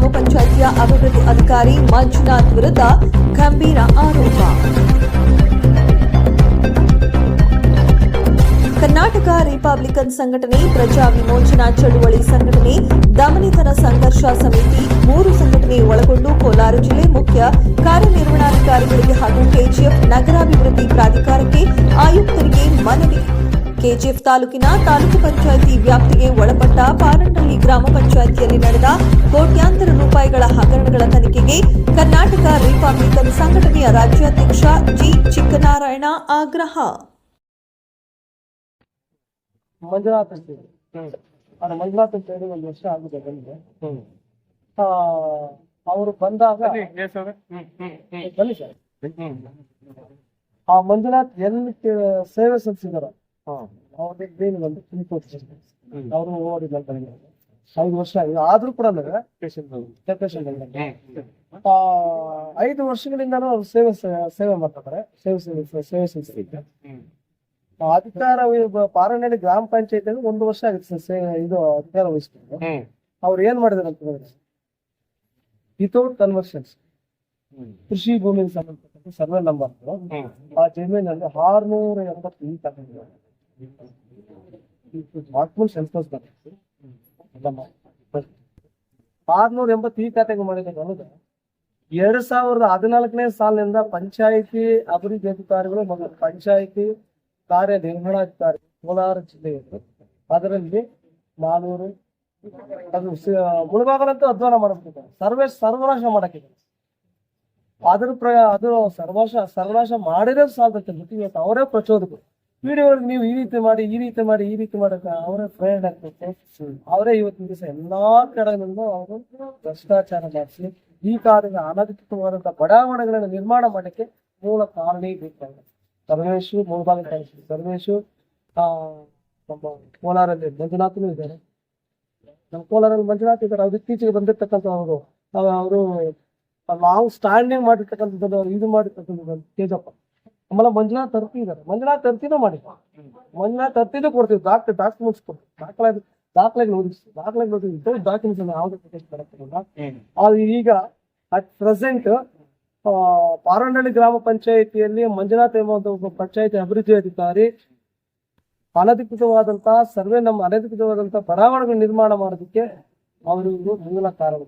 ಗ್ರಾಮ ಪಂಚಾಯಿತಿಯ ಅಭಿವೃದ್ಧಿ ಅಧಿಕಾರಿ ಮಂಜುನಾಥ್ ವಿರುದ್ಧ ಗಂಭೀರ ಆರೋಪ. ಕರ್ನಾಟಕ ರಿಪಬ್ಲಿಕನ್ ಸಂಘಟನೆ ಪ್ರಜಾ ವಿಮೋಚನಾ ಚಳುವಳಿ ಸಂಘಟನೆ ದಮನಿತನ ಸಂಘರ್ಷ ಸಮಿತಿ ಮೂರು ಸಂಘಟನೆ ಒಳಗೊಂಡು ಕೋಲಾರ ಜಿಲ್ಲೆ ಮುಖ್ಯ ಕಾರ್ಯನಿರ್ವಹಣಾಧಿಕಾರಿಗಳಿಗೆ ಹಾಗೂ ಕೆಜಿಎಫ್ ನಗರಾಭಿವೃದ್ಧಿ ಪ್ರಾಧಿಕಾರಕ್ಕೆ ಆಯುಕ್ತರಿಗೆ ಮನವಿ. ಕೆಜಿಎಫ್ ತಾಲೂಕಿನ ತಾಲೂಕು ಪಂಚಾಯಿತಿ ವ್ಯಾಪ್ತಿಗೆ ಒಳಪಟ್ಟ ಪಾರಂಡಳ್ಳಿ ಗ್ರಾಮ ಪಂಚಾಯಿತಿಯಲ್ಲಿ ನಡೆದ ಕೋಟ್ಯಾಂತರ ರೂಪಾಯಿಗಳ ಹಗರಣಗಳ ತನಿಖೆಗೆ ಕರ್ನಾಟಕ ರಿಪಬ್ಲಿಕನ್ ಸಂಘಟನೆಯ ರಾಜ್ಯಾಧ್ಯಕ್ಷ ಜಿ ಚಿಕ್ಕನಾರಾಯಣ ಆಗ್ರಹ. ಮಂಜುನಾಥ್ ಅಂತ ಮಂಜುನಾಥ್ ಅಂತ ಹೇಳಿ ಒಂದು ವರ್ಷ ಆಗಿದೆ ಬಂದು ಅವರು ಬಂದಾಗ ಬನ್ನಿ ಸರ್. ಆ ಮಂಜುನಾಥ್ ಎಲ್ಲಿ ಸೇವೆ ಸಲ್ಲಿಸಿದಾರ? ಅವ್ರಿಗೆ ಬಂದು ತುಮಕೂರು ಅವರು ಬಂದ ಐದು ವರ್ಷ ಆಗಿದೆ ಆದ್ರೂ ಕೂಡ ಐದು ವರ್ಷಗಳಿಂದನೂ ಅವ್ರು ಸೇವೆ ಸೇವೆ ಮಾಡ್ತಾರೆ ಸೇವೆ ಸೇವೆ ಸೇವೆ ಸಲ್ಲಿಸಿದ್ದೆ ಅಧಿಕಾರ ಪಾರಣೆಯಲ್ಲಿ ಪಾರನಹಳ್ಳಿ ಗ್ರಾಮ ಪಂಚಾಯತ್ ಒಂದು ವರ್ಷ ಆಗುತ್ತೆ ಸರ್ ಇದು ಅಧಿಕಾರ ವಹಿಸ್ಕೊಂಡು ಅವ್ರು ಏನ್ ಮಾಡಿದಾರೆ ಅಂತ ಹೇಳಿದ್ರೆ ವಿತೌಟ್ ಕನ್ವರ್ಷನ್ಸ್ ಕೃಷಿ ಭೂಮಿಗೆ ಸಂಬಂಧಪಟ್ಟ ಸರ್ವೆ ನಂಬರ್ ಆ ಜಮೀನಲ್ಲಿ ಆರ್ನೂರ ಎಂಬತ್ತು ಈ ತಗೊಂಡಿದ್ದಾರೆ ಸೆನ್ಸಸ್ ಆರ್ನೂರ ಎಂಬತ್ತು ಖಾತೆಗೆ ಮಾಡಿದ ಅನ್ನೋದು ಎರಡ್ ಸಾವಿರದ ಹದಿನಾಲ್ಕನೇ ಸಾಲಿನಿಂದ ಪಂಚಾಯಿತಿ ಅಭಿವೃದ್ಧಿ ಅಧಿಕಾರಿಗಳು ಮತ್ತು ಪಂಚಾಯಿತಿ ಕಾರ್ಯನಿರ್ವಹಣಾಧಿಕಾರಿ ಕೋಲಾರ ಜಿಲ್ಲೆಯಲ್ಲಿ. ಅದರಲ್ಲಿ ನಾನೂರು, ಅದು ಮುಳುಬಾಗಲಂತೂ ಅಧ್ವಾನ ಮಾಡಬಿಟ್ಟಿದ್ದಾರೆ ಸರ್ವೇ ಸರ್ವನಾಶ ಮಾಡಕ್ಕಿದೆ ಅದ್ರ ಪ್ರ ಅದು ಸರ್ವನಾಶ ಸರ್ವನಾಶ ಮಾಡಿರೋದು ಸಾಲದಕ್ಕೆ ಇವತ್ತು ಅವರೇ ಪ್ರಚೋದಕರು. ವಿಡಿಯೋಗಳಿಗೆ ನೀವು ಈ ರೀತಿ ಮಾಡಿ, ಈ ರೀತಿ ಮಾಡಿ, ಈ ರೀತಿ ಮಾಡಕ ಅವರೇ ಫ್ರೆಂಡ್ ಆಗ್ತೈತೆ ಅವರೇ ಇವತ್ತಿನ ದಿವಸ ಎಲ್ಲಾ ಕಡೆಗಳಿಂದ ಅವರು ಭ್ರಷ್ಟಾಚಾರ ಮಾಡಿಸಿ, ಈ ಕಾರಣ ಅನಧಿಕೃತವಾದಂತಹ ಬಡಾವಣೆಗಳನ್ನು ನಿರ್ಮಾಣ ಮಾಡಕ್ಕೆ ಮೂಲ ಕಾರಣ ಬೇಕಾಗಿದೆ ಸರ್ವೇಶು ಮೂಲಭಾಗ ಸರ್ವೇಶು ಆ, ನಮ್ಮ ಕೋಲಾರಲ್ಲಿ ಮಂಜುನಾಥನು ಇದ್ದಾರೆ. ನಮ್ಮ ಕೋಲಾರಲ್ಲಿ ಮಂಜುನಾಥ್ ಇದ್ದಾರೆ. ಅವ್ರು ಇತ್ತೀಚೆಗೆ ಬಂದಿರ್ತಕ್ಕಂಥ ಅವರು. ಅವರು ಲಾಂಗ್ ಸ್ಟ್ಯಾಂಡಿಂಗ್ ಮಾಡಿರ್ತಕ್ಕಂಥದ್ದು ಅವ್ರು ಇದು ಮಾಡಿರ್ತಕ್ಕಂಥದ್ದು ತೇಜಪ್ಪ ಆಮೇಲೆ ಮಂಜುನಾಥ್ ತರ್ತಿ ಇದಾರೆ. ಮಂಜುನಾಥ್ ತರ್ತಿನೂ ಮಾಡಿ. ಮಂಜುನಾಥ್ ತರ್ತಿನೂ ಕೊಡ್ತೀವಿ. ಡಾಕ್ಟರ್ ಡಾಕ್ಯುಮೆಂಟ್ಸ್ ಕೊಡ್ತೀವಿ ದಾಖಲೆ, ದಾಖಲೆಗಳು ಓದಿಸ್ತೀವಿ ದಾಖಲೆಗಳು ಓದಿಸ್ತೀವಿ ಡಾಕ್ಯುಮೆಂಟ್ಸ್ ಯಾವ್ದು ಬರುತ್ತೆ ಅದು ಈಗ ಅಟ್ ಪ್ರೆಸೆಂಟ್ ಪಾರಂಡಳ್ಳಿ ಗ್ರಾಮ ಪಂಚಾಯಿತಿಯಲ್ಲಿ ಮಂಜುನಾಥ್ ಎಂಬ ಪಂಚಾಯಿತಿ ಅಭಿವೃದ್ಧಿ ಅಧಿಕಾರಿ ಅನಧಿಕೃತವಾದಂತಹ ಸರ್ವೆ ನಮ್ಮ ಅನಧಿಕೃತವಾದಂತಹ ಬಡಾವಣೆಗಳು ನಿರ್ಮಾಣ ಮಾಡೋದಕ್ಕೆ ಅವರು ಮೂಲ ಕಾರಣ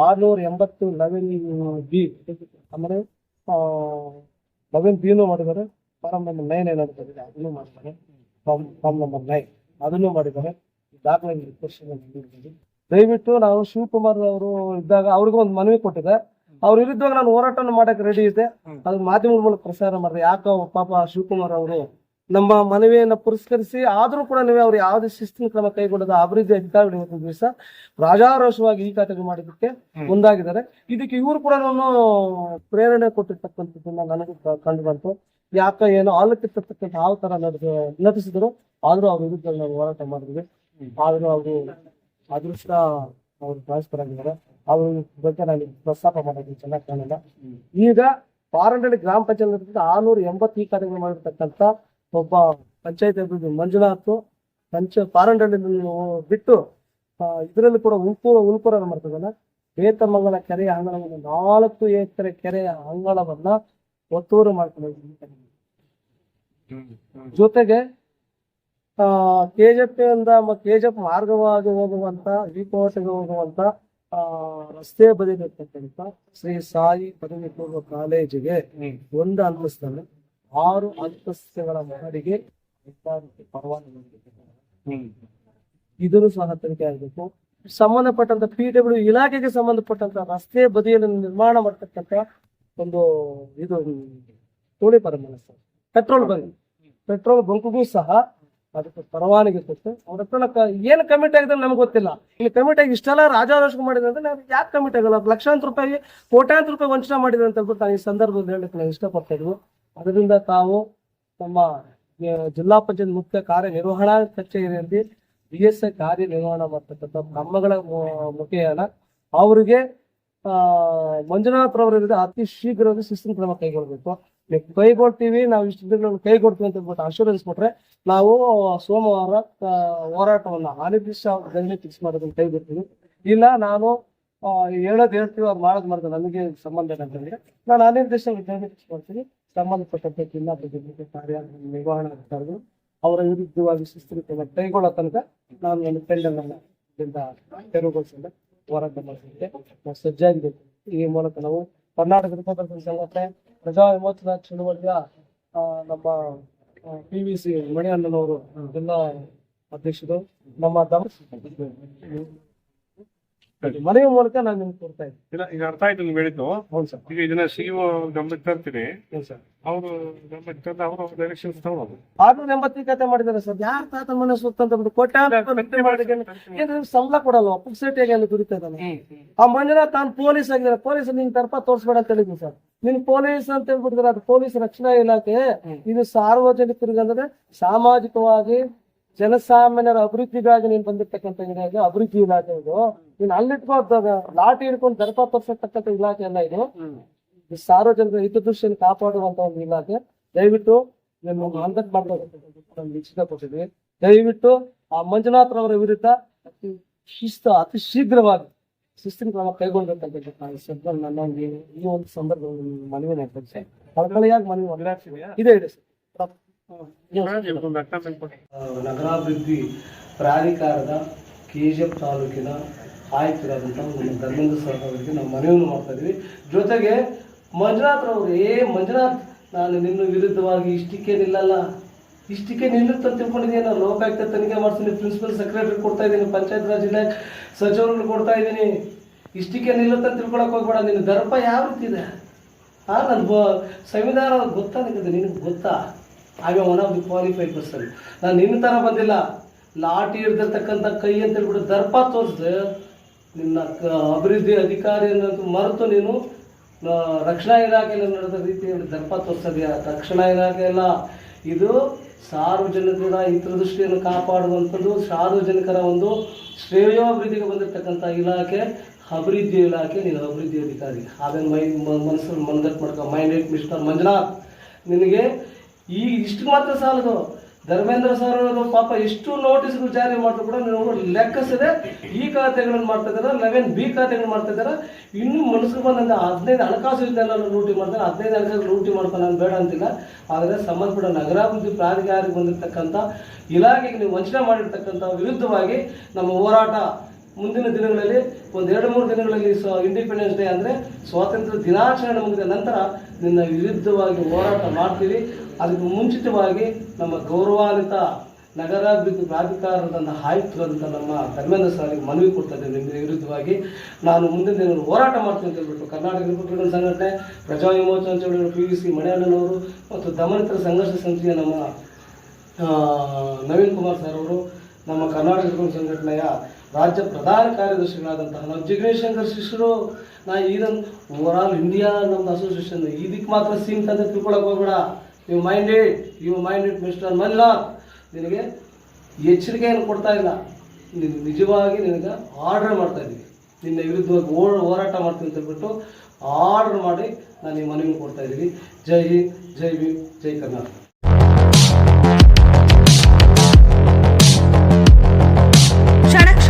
ಆರ್ನೂರ ಎಂಬತ್ತು ಲೆವೆನ್ ಬಿ ಆಮೇಲೆ ಲೆವೆನ್ ಬಿನು ಮಾಡಿದ್ದಾರೆ ಫಾರಂ ನಂಬರ್ ನೈನ್ ಏನಾದ್ರು ಬಂದಿದೆ ಅದನ್ನು ಮಾಡಿದ್ದಾರೆ ಫಾರ್ಮ್ ಫಾರ್ಮ್ ನಂಬರ್ ನೈನ್ ಅದನ್ನು ಮಾಡಿದ್ದಾರೆ ದಾಖಲೆ ದಯವಿಟ್ಟು ನಾವು ಶಿವಕುಮಾರ್ ಅವರು ಇದ್ದಾಗ ಅವ್ರಿಗೂ ಒಂದು ಮನವಿ ಕೊಟ್ಟಿದೆ. ಅವ್ರು ಇರಿದ್ದಾಗ ನಾನು ಹೋರಾಟವನ್ನು ಮಾಡಕ್ಕೆ ರೆಡಿ ಇದೆ ಅದನ್ನ ಮಾಧ್ಯಮದ ಮೂಲಕ ಪ್ರಸಾರ ಮಾಡಿದೆ. ಯಾಕೋ ಪಾಪ ಶಿವಕುಮಾರ್ ಅವರು ನಮ್ಮ ಮನವಿಯನ್ನ ಪುರಸ್ಕರಿಸಿ ಆದ್ರೂ ಕೂಡ ನೀವು ಅವ್ರು ಯಾವುದೇ ಶಿಸ್ತಿನ ಕ್ರಮ ಕೈಗೊಂಡದ ಅಭಿವೃದ್ಧಿ ಅಧಿಕಾರಿಗಳು ದಿವಸ ರಾಜಾರೋಷವಾಗಿ ಈ ಖಾತೆಗೆ ಮಾಡಿದ್ದಕ್ಕೆ ಮುಂದಾಗಿದ್ದಾರೆ. ಇದಕ್ಕೆ ಇವರು ಕೂಡ ನಾನು ಪ್ರೇರಣೆ ಕೊಟ್ಟಿರ್ತಕ್ಕಂಥದ್ದನ್ನ ನನಗೆ ಕಂಡು ಬಂತು. ಯಾಕ ಏನು ಆಲಕ್ಕಿರ್ತಕ್ಕಂಥ ಯಾವ ತರ ನಡೆದು ನಟಿಸಿದ್ರು ಆದ್ರೂ ಅವ್ರ ವಿರುದ್ಧ ನಾವು ಹೋರಾಟ ಮಾಡಿದ್ವಿ. ಆದ್ರೂ ಅವರು ಅದೃಷ್ಟ ಅವ್ರು ಆಗಿದ್ದಾರೆ ಅವ್ರ ಬಗ್ಗೆ ನಾನು ಪ್ರಸ್ತಾಪ ಮಾಡಿದ್ವಿ ಚೆನ್ನಾಗಿ ಕಾಣಲ್ಲ. ಈಗ ಪಾರಂಡಳ್ಳಿ ಗ್ರಾಮ ಪಂಚಾಯತ್ ಆರ್ನೂರ ಎಂಬತ್ತು ಈ ಕಾರ್ಯಗಳು ಮಾಡಿರ್ತಕ್ಕಂಥ ಒಬ್ಬ ಪಂಚಾಯತ್ ಅಭಿವೃದ್ಧಿ ಮಂಜುನಾಥ್ ಪಂಚ ಪಾರಂಡಳ್ಳಿ ಬಿಟ್ಟು ಇದರಲ್ಲಿ ಕೂಡ ಉಲ್ಪೂರ ಉಲ್ಪುರ ಮಾಡ್ತದಲ್ಲ ಬೇತಮಂಗಲ ಕೆರೆಯ ಅಂಗಳವನ್ನು ನಾಲ್ಕು ಎಕರೆ ಕೆರೆಯ ಅಂಗಳವನ್ನ ಒತ್ತೂರು ಮಾಡ್ಕೊಂಡು ಜೊತೆಗೆ ಆ ಕೆಜೆಪಿ ಇಂದ ಕೆಜೆಪ್ ಮಾರ್ಗವಾಗಿ ಹೋಗುವಂತ ವಿಕೋಟೆಗೆ ಹೋಗುವಂತ ಆ ರಸ್ತೆ ಬದಿಲಿರ್ತಕ್ಕಂಥ ಶ್ರೀ ಸಾಯಿ ಪದವಿ ಪೂರ್ವ ಕಾಲೇಜಿಗೆ ಒಂದು ಅಂತಸ್ತಲ್ಲಿ ಆರು ಅಂತಸ್ತುಗಳ ಮಹಡಿಗೆ ಇದರ ಪರವಾನಗಿ ನೀಡಿದ್ದಾರೆ. ಇದನ್ನು ಸಹ ತನಿಖೆ ಆಗಬೇಕು. ಸಂಬಂಧಪಟ್ಟಂತ ಪಿ ಡಬ್ಲ್ಯೂ ಇಲಾಖೆಗೆ ಸಂಬಂಧಪಟ್ಟಂತ ರಸ್ತೆ ಬದಿಯಲ್ಲಿ ನಿರ್ಮಾಣ ಮಾಡತಕ್ಕಂತ ಒಂದು ಇದು ತೋಳಿ ಪರಮಾನ ಸರ್. Petrol bunk. ಪೆಟ್ರೋಲ್ ಬಂಕ್ಗೂ ಸಹ ಅದಕ್ಕೆ ಪರವಾನಗಿ ಕೊಟ್ಟು ಅವ್ರ ಹತ್ರ ಏನು ಕಮಿಟ್ ಆಗಿದೆ ನಮ್ಗೆ ಗೊತ್ತಿಲ್ಲ. ಇಲ್ಲಿ ಕಮಿಟ್ ಆಗಿ ಇಷ್ಟೆಲ್ಲ ರಾಜಾರೋಷ ಮಾಡಿದ್ರೆ ಅಂದ್ರೆ ನಾವು ಯಾಕೆ ಕಮಿಟ್ ಆಗಲ್ಲ? ಲಕ್ಷಾಂತರ ರೂಪಾಯಿ ಕೋಟ್ಯಾಂತರ ರೂಪಾಯಿ ವಂಚನೆ ಮಾಡಿದೆ ಅಂತ ಹೇಳ್ಬಿಟ್ಟು ನಾನು ಈ ಸಂದರ್ಭದಲ್ಲಿ ಹೇಳಕ್ಕೆ ನಾವು ಇಷ್ಟಪಡ್ತಾ ಇದ್ವು ಅದರಿಂದ ತಾವು ನಮ್ಮ ಜಿಲ್ಲಾ ಪಂಚಾಯತ್ ಮುಖ್ಯ ಕಾರ್ಯನಿರ್ವಹಣಾ ಕಚೇರಿಯಲ್ಲಿ ಬಿ ಎಸ್ ಐ ಕಾರ್ಯನಿರ್ವಹಣಾ ಮಾಡ್ತಕ್ಕಂಥ ಕ್ರಮಗಳ ಮುಖೇನ ಅವರಿಗೆ ಮಂಜುನಾಥ್ ರವರ ಅತಿ ಶೀಘ್ರವಾಗಿ ಶಿಸ್ತಿನ ಕ್ರಮ ಕೈಗೊಳ್ಬೇಕು ನೀವು ಕೈಗೊಳ್ತೀವಿ, ನಾವು ಇಷ್ಟು ದಿನಗಳನ್ನು ಕೈಗೊಡ್ತೀವಿ ಅಂತ ಹೇಳ್ಬಿಟ್ಟು ಅಶೂರೆನ್ಸ್ ಕೊಟ್ರೆ ನಾವು ಸೋಮವಾರ ಹೋರಾಟವನ್ನು ಅನಿರ್ದಿಷ್ಟ ಫಿಕ್ಸ್ ಮಾಡೋದನ್ನು ಕೈಗೊಳ್ತೀವಿ. ಇಲ್ಲ, ನಾನು ಹೇಳೋದು ಹೇಳ್ತೀವಿ, ಅವ್ರು ಮಾಡೋದು ಮಾಡ್ತಾರೆ ನನಗೆ ಸಂಬಂಧ ಏನಂತ ಅಂತಂದ್ರೆ ನಾನು ಅನಿರ್ದಿಷ್ಟ ಫಿಕ್ಸ್ ಮಾಡ್ತೀನಿ. ಸಂಬಂಧಪಟ್ಟಂತೆ ಜಿಲ್ಲಾ ಪ್ರತಿನಿಧಿ ಕಾರ್ಯ ನಿರ್ವಹಣಾ ಅಧಿಕಾರಿಗಳು ಅವರ ವಿರುದ್ಧವಾಗಿ ಶಿಸ್ತಿನ ಕ್ರಮ ಕೈಗೊಳ್ಳೋ ತನಕ ನಾನು ನನ್ನ ಅನ್ನ ಇದರಿಂದ ತೆರವುಗೊಳಿಸಿದ. ಹೋರಾಟ ಮಾಡೋದಕ್ಕೆ ನಾವು ಈ ಮೂಲಕ ನಾವು ಕರ್ನಾಟಕ ಸಂಘಟನೆ, ಪ್ರಜಾ ವಿಮೋಚನಾ ಚಳುವಳಿಯ ನಮ್ಮ ಪಿ ವಿ ಸಿ ಮಣಿಯಣ್ಣನವರು ಜಿಲ್ಲಾ ಅಧ್ಯಕ್ಷರು, ನಮ್ಮ ಮನೆಯ ಮೂಲಕ ನಾನು ನಿಮ್ಗೆ ಕೊಡ್ತಾ ಇದ್ದೀನಿ. ಇಲ್ಲ ಈಗ ಅರ್ಥ ಆಯ್ತು ನೀವು ಹೇಳಿದ್ದು. ಹೌದು ಸರ್. ಈಗ ಇದನ್ನ ಸಿಇಒ ಗಮನಕ್ಕೆ ತರ್ತೀನಿ ಹೌದು ಸರ್. ಅವರು ಗಮನಕ್ಕೆ ತಂದು ಅವರು ಡೈರೆಕ್ಷನ್ಸ್ ತಗೊಳ್ಳೋದು ಆರ್ನೂರ ಎಂಬತ್ತು ಕತೆ ಮಾಡಿದ್ದಾರೆ ಸರ್. ಯಾರ ತಾತ ಮನೆ ಸುತ್ತ ಅಂತ ಬಿಟ್ಟು ಕೊಟ್ಟ ಸಂಬಳ ಕೊಡಲ್ಲ ಪುಕ್ಸೆಟ್ ಹೇಗೆ ಅಲ್ಲಿ ದುಡಿತಾ ಇದ್ದಾನೆ. ಆ ಮನೆಯ ತಾನು ಪೊಲೀಸ್ ಆಗಿದ್ದಾರೆ. ಪೊಲೀಸ್ ನಿನ್ ತರ್ಪ ತೋರಿಸ್ಬೇಡ ಅಂತ ಹೇಳಿದ್ವಿ ಸರ್. ನಿನ್ ಪೊಲೀಸ್ ಅಂತ ಹೇಳ್ಬಿಟ್ಟಿದ್ರೆ ಅದು ಪೊಲೀಸ್ ರಕ್ಷಣಾ ಇಲಾಖೆ. ಇದು ಸಾರ್ವಜನಿಕರಿಗೆ ಅಂದ್ರೆ ಸಾಮಾಜಿಕವಾಗಿ ಜನಸಾಮಾನ್ಯರ ಅಭಿವೃದ್ಧಿಗಾಗಿ ನೀನ್ ಬಂದಿರ್ತಕ್ಕಂಥ ಇಲಾಖೆ ಅಭಿವೃದ್ಧಿ ಇಲಾಖೆ ಇದು. ನೀನ್ ಅಲ್ಲಿಟ್ಕೊಂಡು ಲಾಟಿ ಹಿಡ್ಕೊಂಡು ದರ್ಪ ತೋರ್ಸತಕ್ಕಂಥ ಇಲಾಖೆ ಅಲ್ಲ ಇದು. ಸಾರ್ವಜನಿಕರ ಹಿತದೃಷ್ಟಿಯನ್ನು ಕಾಪಾಡುವಂತ ಒಂದು ಇಲಾಖೆ. ದಯವಿಟ್ಟು ನಿಮ್ಮ ಕಾಂಟ್ಯಾಕ್ಟ್ ಮಾಡ್ಬೇಕು ಕೊಟ್ಟಿದ್ವಿ ದಯವಿಟ್ಟು ಆ ಮಂಜುನಾಥ್ರವರ ವಿರುದ್ಧ ಅತಿ ಶಿಸ್ತು ಅತಿ ಶೀಘ್ರವಾಗಿ ಶಿಸ್ತಿನ ಕ್ರಮ ಕೈಗೊಂಡಿರ್ತಕ್ಕಂಥ ನನ್ನ ಈ- ಒಂದು ಸಂದರ್ಭದಲ್ಲಿ ಮನವಿ ಮಾಡ್ತೀನಿ. ಸರ್ ಕಳಕಳಿಯಾಗಿ ಮನವಿ ಇದೆ ಇದೆ ಸರ್. ನಗರಾಭಿವೃದ್ಧಿ ಪ್ರಾಧಿಕಾರದ ಕೆಜಿಎಫ್ ತಾಲೂಕಿನ ಆಯುಕ್ತರಾದಂಥ ನಮ್ಮ ಧರ್ಮೇಂದ್ರ ಸರ್ ಅವರಿಗೆ ನಾವು ಮನವಿಯನ್ನು ಮಾಡ್ತಾ ಇದ್ವಿ. ಜೊತೆಗೆ ಮಂಜುನಾಥ್ ಅವರು ಏ ಮಂಜುನಾಥ್ ನಾನು ನಿನ್ನ ವಿರುದ್ಧವಾಗಿ ಇಷ್ಟಕ್ಕೆ ನಿಲ್ಲಲ್ಲ ಇಷ್ಟಕ್ಕೆ ನಿಲ್ಲುತ್ತೆ ಅಂತ ತಿಳ್ಕೊಂಡಿದ್ದೀನಿ ನಾನು ಲೋಕಾಯುಕ್ತ ತನಿಖೆ ಮಾಡ್ತೀನಿ ಪ್ರಿನ್ಸಿಪಲ್ ಸೆಕ್ರೆಟರಿ ಕೊಡ್ತಾ ಇದ್ದೀನಿ ಪಂಚಾಯತ್ ರಾಜ್ ಇಲಾಖೆ ಸಚಿವರುಗಳು ಕೊಡ್ತಾ ಇದ್ದೀನಿ. ಇಷ್ಟಕ್ಕೆ ನಿಲ್ಲುತ್ತೆ ಅಂತ ತಿಳ್ಕೊಳಕ್ ಹೋಗ್ಬೇಡ ನಿನ್ನ ದರ್ಪ ಯಾವ ರೀತಿ ಇದೆ? ಆ ನನ್ನ ಬ ಸಂವಿಧಾನ ಗೊತ್ತಾ ನಿನಗೆ ನಿನಗೆ ಗೊತ್ತಾ? I one of the qualified person ನಾನು ನಿನ್ನ ಥರ ಬಂದಿಲ್ಲ. ಲಾಟಿ ಹಿಡ್ದಿರ್ತಕ್ಕಂಥ ಕೈ ಅಂತ ಹೇಳ್ಬಿಟ್ಟು ದರ್ಪ ತೋರಿಸ್ದೆ, ನಿನ್ನ ಅಭಿವೃದ್ಧಿ ಅಧಿಕಾರಿ ಅನ್ನೋದು ಮರೆತು ನೀನು ರಕ್ಷಣಾ ಇಲಾಖೆಯಲ್ಲಿ ನಡೆದ ರೀತಿ ದರ್ಪ ತೋರಿಸೋದ್ಯಾ? ರಕ್ಷಣಾ ಇಲಾಖೆ ಅಲ್ಲ ಇದು ಸಾರ್ವಜನಿಕರ ಹಿತದೃಷ್ಟಿಯನ್ನು ಕಾಪಾಡುವಂಥದ್ದು, ಸಾರ್ವಜನಿಕರ ಒಂದು ಶ್ರೇಯೋಭಿವೃದ್ಧಿಗೆ ಬಂದಿರತಕ್ಕಂಥ ಇಲಾಖೆ, ಅಭಿವೃದ್ಧಿ ಇಲಾಖೆ, ನೀನು ಅಭಿವೃದ್ಧಿ ಅಧಿಕಾರಿ. ಅದನ್ನು ಮೈ, ಮ- ಮನಸ್ಸಲ್ಲಿ ಮನದಟ್ಟು ಮಾಡ್ಕೊ. ಮೈಂಡ್ ಮಿಸ್ಟರ್ ಮಂಜುನಾಥ್, ನಿನಗೆ ಈಗ ಇಷ್ಟು ಮಾತ್ರ ಸಾಲದು. ಧರ್ಮೇಂದ್ರ ಸರ್ ಅವರು ಪಾಪ ಎಷ್ಟು ನೋಟಿಸ್ಗಳು ಜಾರಿ ಮಾಡಿದ್ರು ಕೂಡ ನೀವು ಲೆಕ್ಕಿಸದೆ ಈ ಖಾತೆಗಳನ್ನು ಮಾಡ್ತಾ ಇದ್ದಾರೆ ಲೆವೆನ್ ಬಿ ಖಾತೆಗಳು ಮಾಡ್ತಾ ಇದ್ದಾರೆ ಇನ್ನು ಮನಸ್ಸಿಗೆ ಬಂದಂತ ಹದಿನೈದು ಹಣಕಾಸು ಯೋಜನೆ ಲೂಟಿ ಮಾಡ್ತಾರೆ, ಹದಿನೈದು ಹಣಕಾಸು ಲೂಟಿ ಮಾಡ್ತಾರೆ ನಾನು ಬೇಡ ಅಂತಿಲ್ಲ. ಆದರೆ ಸಂಬಂಧಪಟ್ಟ ನಗರಾಭಿವೃದ್ಧಿ ಪ್ರಾಧಿಕಾರಕ್ಕೆ ಬಂದಿರತಕ್ಕಂಥ ಇಲಾಖೆಗೆ ನೀವು ವಂಚನೆ ಮಾಡಿರ್ತಕ್ಕಂಥ ವಿರುದ್ಧವಾಗಿ ನಮ್ಮ ಹೋರಾಟ ಮುಂದಿನ ದಿನಗಳಲ್ಲಿ ಒಂದು ಎರಡು ಮೂರು ದಿನಗಳಲ್ಲಿ ಇಂಡಿಪೆಂಡೆನ್ಸ್ ಡೇ ಅಂದರೆ ಸ್ವಾತಂತ್ರ್ಯ ದಿನಾಚರಣೆ ಮುಗಿದ ನಂತರ ನಿನ್ನ ವಿರುದ್ಧವಾಗಿ ಹೋರಾಟ ಮಾಡ್ತೀವಿ. ಅದಕ್ಕೆ ಮುಂಚಿತವಾಗಿ ನಮ್ಮ ಗೌರವಾನ್ವಿತ ನಗರಾಭಿವೃದ್ಧಿ ಪ್ರಾಧಿಕಾರದನ್ನು ಆಯುಕ್ತರಂತ ನಮ್ಮ ಧರ್ಮೇಂದ್ರ ಸಾರಿಗೆ ಮನವಿ ಕೊಡ್ತಾ ಇದ್ದೇನೆ ನಿಮ್ಮ ವಿರುದ್ಧವಾಗಿ. ನಾನು ಮುಂದಿನ ದಿನಗಳು ಹೋರಾಟ ಮಾಡ್ತೀನಿ ಅಂತ ಹೇಳ್ಬಿಟ್ಟು ಕರ್ನಾಟಕ ರಿಪಬ್ಲಿಕನ್ ಸಂಘಟನೆ, ಪ್ರಜಾ ವಿಮೋಚನಾ ಚಳವಳಿ ಪಿ ವಿ ಸಿ ಮಣಿಯಣ್ಣನವರು ಮತ್ತು ದಮನಿತರ ಸಂಘರ್ಷ ಸಮಿತಿಯ ನಮ್ಮ ನವೀನ್ ಕುಮಾರ್ ಸರ್ ಅವರು, ನಮ್ಮ ಕರ್ನಾಟಕ ಸಂಘಟನೆಯ ರಾಜ್ಯ ಪ್ರಧಾನ ಕಾರ್ಯದರ್ಶಿಗಳಾದಂತಹ ನಮ್ಮ ಜಿಗ್ನೇಶ್ ಶಂಕರ್ ಶಿಷ್ಯರು, ನಾ ಇದನ್ನು ಓವರ್ ಆಲ್ ಇಂಡಿಯಾ ನಮ್ದು ಅಸೋಸಿಯೇಷನ್ ಇದಕ್ಕೆ ಮಾತ್ರ ಸೀಮಿತ ಅಂತ ತಿಳ್ಕೊಳಕ್ ಹೋಗ್ಬೇಡ. You minded you it mister Malla ನಿನಗೆ ಎಚ್ಚರಿಕೆಯನ್ನು ಕೊಡ್ತಾ ಇಲ್ಲ. ನೀನು ನಿಜವಾಗಿ ನಿನಗೆ ಆರ್ಡರ್ ಮಾಡ್ತಾ ಇದ್ದೀವಿ. ನಿನ್ನ ವಿರುದ್ಧವಾಗಿ ಓ ಹೋರಾಟ ಮಾಡ್ತೀನಿ ಅಂತ ಹೇಳ್ಬಿಟ್ಟು ಆರ್ಡರ್ ಮಾಡಿ ನಾನು ಈ ಮನವಿ ಕೊಡ್ತಾ ಇದ್ದೀವಿ. ಜೈ ಹಿಂದ್, ಜೈ ಭೀಮ್, ಜೈ ಕರ್ನಾಟಕ.